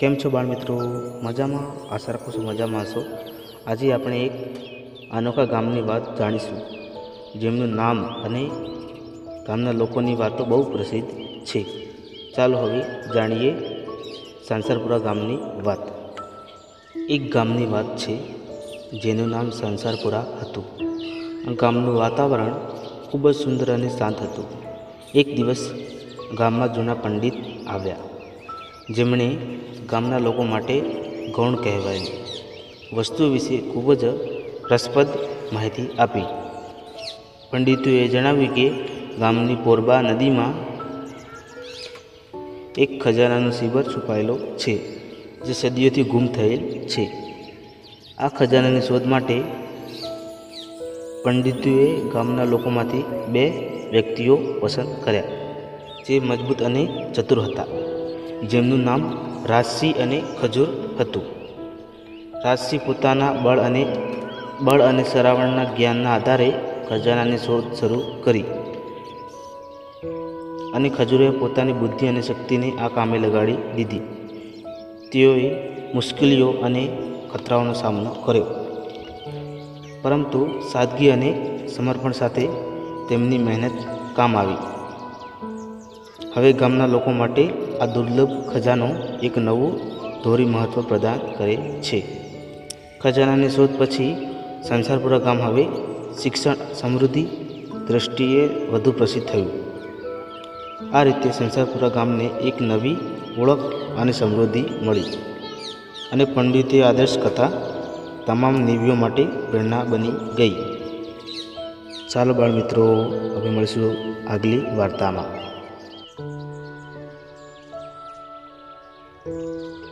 કેમ છો બાળ મિત્રો મજામાં? આશા રાખું છું મજામાં હશો. આજે આપણે એક અનોખા ગામની વાત જાણીશું, જેમનું નામ અને ગામના લોકોની વાતો બહુ પ્રસિદ્ધ છે. ચાલો હવે જાણીએ સંસારપુરા ગામની વાત. એક ગામની વાત છે, જેનું નામ સંસારપુરા હતું. ગામનું વાતાવરણ ખૂબ જ સુંદર અને શાંત હતું. એક દિવસ ગામમાં જૂના પંડિત આવ્યા. જેમણે ગામના લોકો માટે ગૌણ કહેવાય. વસ્તુ વિશે ખૂબ જ રસપ્રદ માહિતી આપી. પંડિતોએ જણાવ્યું કે ગામની પોરબા નદીમાં એક ખજાનાનો શિવર છુપાયેલો છે, જે સદીઓથી ગુમ થયેલ છે. આ ખજાનાની શોધ માટે પંડિતોએ ગામના લોકોમાંથી બે વ્યક્તિઓ પસંદ કર્યા, જે મજબૂત અને ચતુર હતા. જેમનું નામ રાજસિંહ અને ખજૂર હતું. રાજસિંહ પોતાના બળ અને બળ અને સરાવણના જ્ઞાનના આધારે ખજાનાની શોધ શરૂ કરી. અને ખજૂરે પોતાની બુદ્ધિ અને શક્તિને આ કામે લગાડી દીધી. તેઓએ મુશ્કેલીઓ અને ખતરાઓનો સામનો કર્યો. પરંતુ સાદગી અને સમર્પણ સાથે તેમની મહેનત કામ આવી. હવે ગામના લોકો માટે આ દુર્લભ ખજાનો એક નવું ધોરી મહત્ત્વ પ્રદાન કરે છે. ખજાનાની શોધ પછી સંસારપુરા ગામ હવે શિક્ષણ સમૃદ્ધિ દ્રષ્ટિએ વધુ પ્રસિદ્ધ થયું. આ રીતે સંસારપુરા ગામને એક નવી ઓળખ અને સમૃદ્ધિ મળી અને પંડિતે આદર્શ કથા તમામ નિવ્યો માટે પ્રેરણા બની ગઈ. ચાલો બાળ મિત્રો, હવે મળીશું આગલી વાર્તામાં. Música